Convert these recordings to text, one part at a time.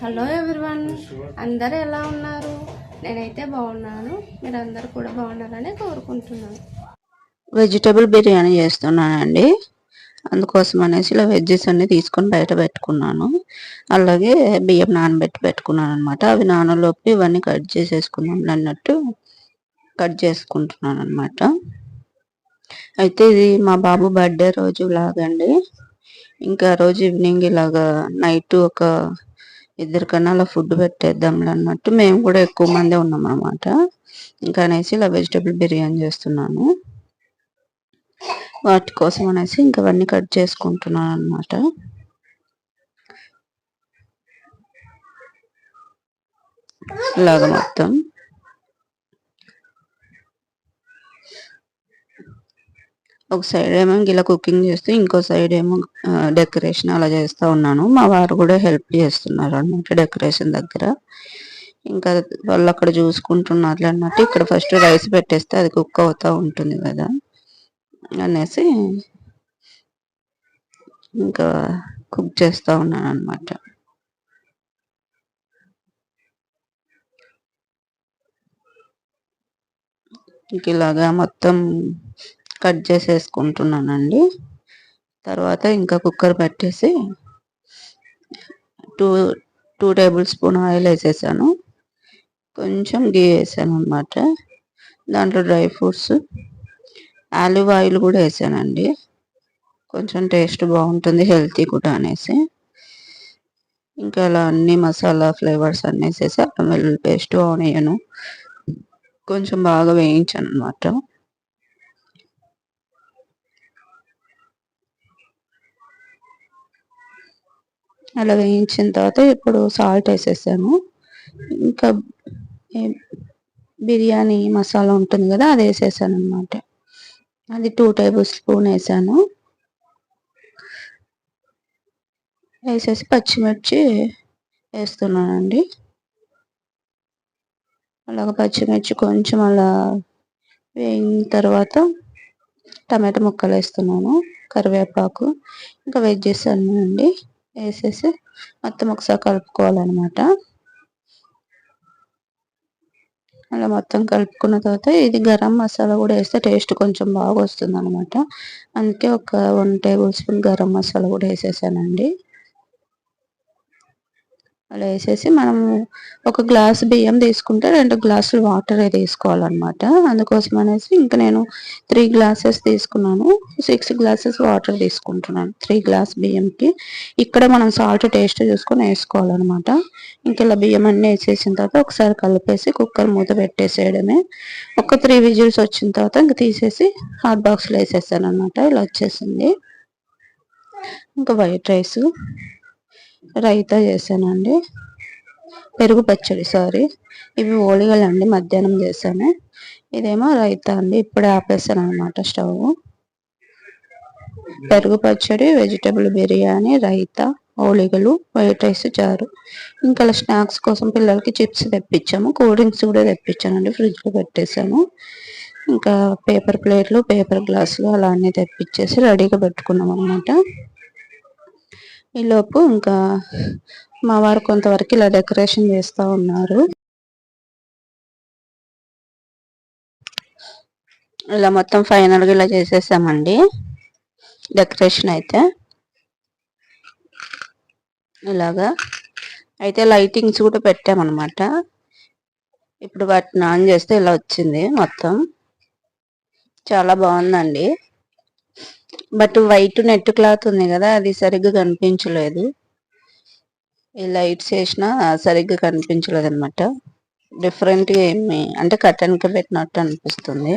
Hello everyone. అందరూ ఎలా ఉన్నారు? నేనైతే బాగున్నాను. మీరు అందరూ కూడా బాగున్నారని కోరుకుంటున్నాను. వెజిటబుల్ బిర్యానీ చేస్తున్నానండి. అందుకోసం అనేసి ఇలా వెజ్జెస్ అన్ని తీసుకొని బయట పెట్టుకున్నాను. అలాగే బియ్యం నానబెట్టి పెట్టుకున్నాను అనమాట అవి నానలోపు ఇవన్నీ కట్ చేసేసుకున్నాం అన్నట్టు కట్ చేసుకుంటున్నాను అనమాట అయితే ఇది మా బాబు బర్త్డే రోజు లాగండి. ఇంకా రోజు ఈవినింగ్ ఇలాగా నైట్ ఒక ఇద్దరికన్నా అలా ఫుడ్ పెట్టేద్దాం అన్నట్టు మేము కూడా ఎక్కువ మందే ఉన్నాం అనమాట ఇంకా అనేసి ఇలా వెజిటబుల్ బిర్యానీ చేస్తున్నాను. వాటి కోసం అనేసి ఇంకా అవన్నీ కట్ చేసుకుంటున్నాను అనమాట ఇలాగ మొత్తం. ఒక సైడ్ ఏమో ఇలా కుకింగ్ చేస్తూ ఇంకో సైడ్ ఏమో డెకరేషన్ అలా చేస్తూ ఉన్నాను. మా వారు కూడా హెల్ప్ చేస్తున్నారు అనమాట డెకరేషన్ దగ్గర. ఇంకా వాళ్ళు అక్కడ చూసుకుంటున్నారు అన్నట్టు ఇక్కడ ఫస్ట్ రైస్ పెట్టేస్తే అది కుక్ అవుతూ ఉంటుంది కదా అనేసి ఇంకా కుక్ చేస్తూ ఉన్నాను అనమాట ఇంక ఇలాగా మొత్తం కట్ చేసేసుకుంటున్నానండి. తర్వాత ఇంకా కుక్కర్ పెట్టేసి two two tablespoon oil వేసేసాను. కొంచెం గీ వేసాను అనమాట దాంట్లో డ్రై ఫ్రూట్స్ ఆలివ్ ఆయిల్ కూడా వేసానండి. కొంచెం టేస్ట్ బాగుంటుంది హెల్తీ కూడా అనేసి. ఇంకా అలా అన్ని మసాలా ఫ్లేవర్స్ అన్నీ వేసేసి అల్లం వెల్లుల్లి పేస్ట్ ఆనియన్ కొంచెం బాగా వేయించాను అనమాట అలా వేయించిన తర్వాత ఇప్పుడు సాల్ట్ వేసేసాను ఇంకా బిర్యానీ మసాలా ఉంటుంది కదా అది వేసేసాను అనమాట అది టూ టేబుల్ స్పూన్ వేసాను. వేసేసి పచ్చిమిర్చి వేస్తున్నానండి. అలాగ పచ్చిమిర్చి కొంచెం అలా వేయిన తర్వాత టమాటా ముక్కలు వేస్తున్నాను కరివేపాకు ఇంకా వెజ్జెస్ అన్నీ అండి. వేసేసి మొత్తం ఒకసారి కలుపుకోవాలన్నమాట. అలా మొత్తం కలుపుకున్న తర్వాత ఇది గరం మసాలా కూడా వేస్తే టేస్ట్ కొంచెం బాగా వస్తుంది అనమాట అందుకే ఒక one tablespoon garam masala కూడా వేసేసానండి. అలా వేసేసి మనం ఒక గ్లాస్ బియ్యం తీసుకుంటే రెండు గ్లాసులు వాటర్ తీసుకోవాలన్నమాట. అందుకోసం అనేసి ఇంకా నేను త్రీ గ్లాసెస్ తీసుకున్నాను. సిక్స్ గ్లాసెస్ వాటర్ తీసుకుంటున్నాను త్రీ గ్లాస్ బియ్యంకి. ఇక్కడ మనం సాల్ట్ టేస్ట్ చూసుకొని వేసుకోవాలన్నమాట. ఇంక ఇలా బియ్యం అన్నీ వేసేసిన తర్వాత ఒకసారి కలిపేసి కుక్కర్ మూత పెట్టేసేయడమే. ఒక త్రీ విజిల్స్ వచ్చిన తర్వాత ఇంక తీసేసి హాట్ బాక్స్లో వేసేసాను అనమాట ఇలా వచ్చేసింది. ఇంకా వైట్ రైస్. రైతా చేశానండి. పెరుగు పచ్చడి సారీ. ఇవి ఓలిగలు అండి మధ్యాహ్నం చేశాను. ఇదేమో రైతా అండి ఇప్పుడే ఆపేసాను అనమాట స్టవ్. పెరుగు పచ్చడి వెజిటబుల్ బిర్యానీ రైతా ఓలిగలు వైట్ రైస్ చారు. ఇంకా స్నాక్స్ కోసం పిల్లలకి చిప్స్ తెప్పించాము. కూల్ డ్రింక్స్ కూడా తెప్పించానండి ఫ్రిడ్జ్లో పెట్టేశాను. ఇంకా పేపర్ ప్లేట్లు పేపర్ గ్లాసులు అలా అన్నీ తెప్పించేసి రెడీగా పెట్టుకున్నాం అనమాట ఈలోపు ఇంకా మా వారు కొంతవరకు ఇలా డెకరేషన్ చేస్తూ ఉన్నారు. ఇలా మొత్తం ఫైనల్గా ఇలా చేసేసామండి. డెకరేషన్ అయితే. ఇలాగా. అయితే లైటింగ్స్ కూడా పెట్టామన్నమాట. ఇప్పుడు వాటిని ఆన్ చేస్తే ఇలా వచ్చింది మొత్తం. చాలా బాగుందండి. బట్ వైట్ నెట్ క్లాత్ ఉంది కదా అది సరిగ్గా కనిపించలేదు. ఈ లైట్స్ వేసినా సరిగ్గా కనిపించలేదు అనమాట డిఫరెంట్గా ఏమి అంటే కటన్కి పెట్టినట్టు అనిపిస్తుంది.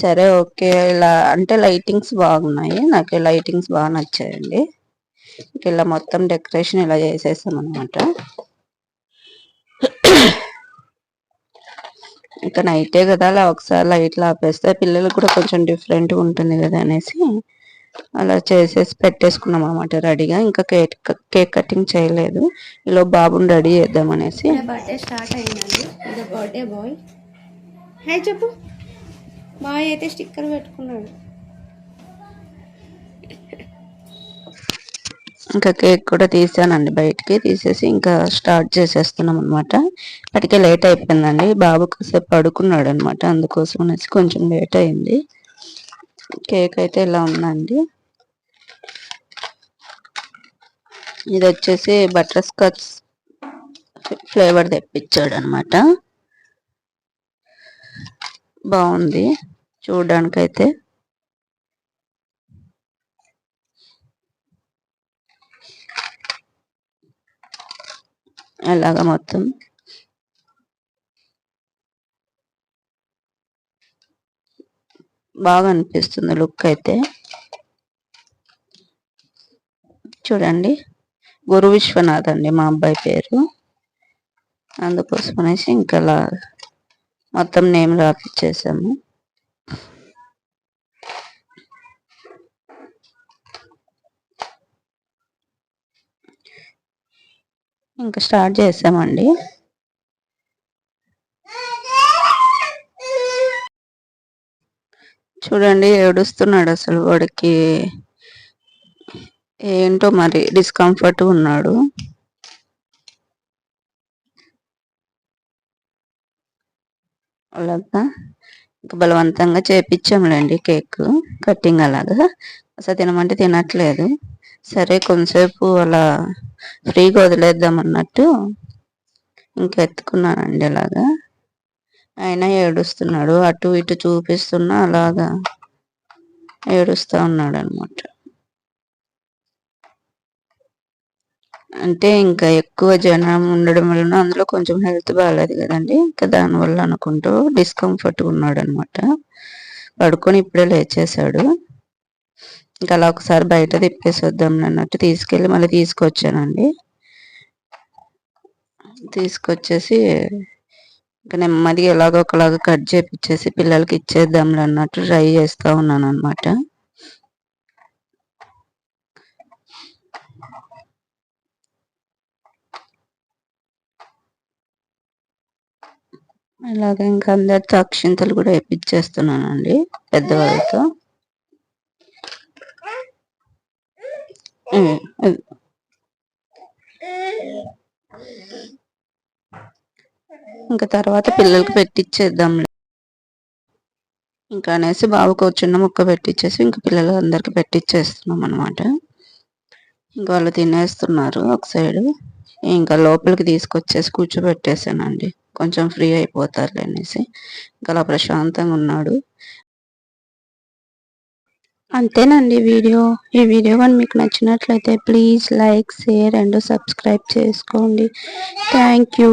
సరే ఓకే. ఇలా అంటే లైటింగ్స్ బాగున్నాయి. నాకు లైటింగ్స్ బాగా నచ్చాయండి. ఇలా మొత్తం డెకరేషన్ ఇలా చేసేసాం అనమాట ఇంకా నైటే కదా అలా ఒకసారి లైట్లు ఆపేస్తే పిల్లలకు కూడా కొంచెం డిఫరెంట్గా ఉంటుంది కదా అనేసి అలా చేసేసి పెట్టేసుకున్నాం అనమాట రెడీగా. ఇంకా కేక్ కేక్ కటింగ్ చేయలేదు. ఇలా బాబుని రెడీ చేద్దాం అనేసి. బర్త్డే స్టార్ట్ అయిందండి. ఇది బర్త్డే బాయ్. చెప్పు. బాయ్ అయితే స్టిక్కర్ పెట్టుకున్నాడు. ఇంకా కేక్ కూడా తీసానండి బయటికి. తీసేసి ఇంకా స్టార్ట్ చేసేస్తున్నాం అనమాట అప్పటికే లేట్ అయిపోయిందండి. బాబు కాసేపు పడుకున్నాడు అనమాట అందుకోసం అనేసి కొంచెం లేట్ అయింది. కేక్ అయితే ఇలా ఉందండి. ఇది వచ్చేసి బటర్ స్కాచ్ ఫ్లేవర్ తెప్పించాడు అనమాట బాగుంది చూడడానికైతే. అలాగ మొత్తం బాగా అనిపిస్తుంది లుక్ అయితే. చూడండి. గురు విశ్వనాథ్ అండి మా అబ్బాయి పేరు. అందుకోసం అనేసి ఇంకా మొత్తం నేమ్ రాపిచ్చేసాము ఇంకా స్టార్ట్ చేసామండి. చూడండి ఏడుస్తున్నాడు అసలు వాడికి. ఏంటో మరి డిస్కంఫర్ట్ ఉన్నాడు. అలాగా ఇంకా బలవంతంగా చేపించాంలేండి కేక్ కటింగ్ అలాగా. అసలు తినమంటే తినట్లేదు. సరే కొంతసేపు అలా ఫ్రీగా వదిలేద్దాం అన్నట్టు ఇంకా ఎత్తుకున్నానండి అలాగా. ఆయన ఏడుస్తున్నాడు. అటు ఇటు చూపిస్తున్నా అలాగా ఏడుస్తూ ఉన్నాడు అనమాట అంటే ఇంకా ఎక్కువ జనం ఉండడం వలన అందులో కొంచెం హెల్త్ బాగాలేదు కదండి. ఇంకా దానివల్ల అనుకుంటూ డిస్కంఫర్ట్ ఉన్నాడు అనమాట పడుకొని ఇప్పుడే లేచేశాడు. ఇంకా అలా ఒకసారి బయట తిప్పేసి వద్దాం అన్నట్టు తీసుకెళ్ళి మళ్ళీ తీసుకొచ్చానండి. తీసుకొచ్చేసి ఇంకా నెమ్మదిగా ఎలాగో ఒకలాగా కట్ చేపించేసి పిల్లలకి ఇచ్చేద్దాం అన్నట్టు ట్రై చేస్తూ ఉన్నాను అనమాట అలాగే ఇంకా అందరితో అక్షింతలు కూడా వేపించేస్తున్నానండి పెద్దవాళ్ళతో. ఇంకా తర్వాత పిల్లలకి పెట్టిచ్చేద్దాంలే. ఇంకా అనేసి బాబుకు చిన్న ముక్క పెట్టించేసి ఇంకా పిల్లలు అందరికి పెట్టించేస్తున్నాం అనమాట ఇంకా వాళ్ళు తినేస్తున్నారు ఒక సైడ్. ఇంకా లోపలికి తీసుకొచ్చేసి కూర్చోబెట్టేసానండి. కొంచెం ఫ్రీ అయిపోతారులే అనేసి. ఇంకా అలా ప్రశాంతంగా ఉన్నాడు. అంతేనండి వీడియో. ఈ వీడియో కానీ మీకు నచ్చినట్లయితే please like share and subscribe చేసుకోండి. Thank you.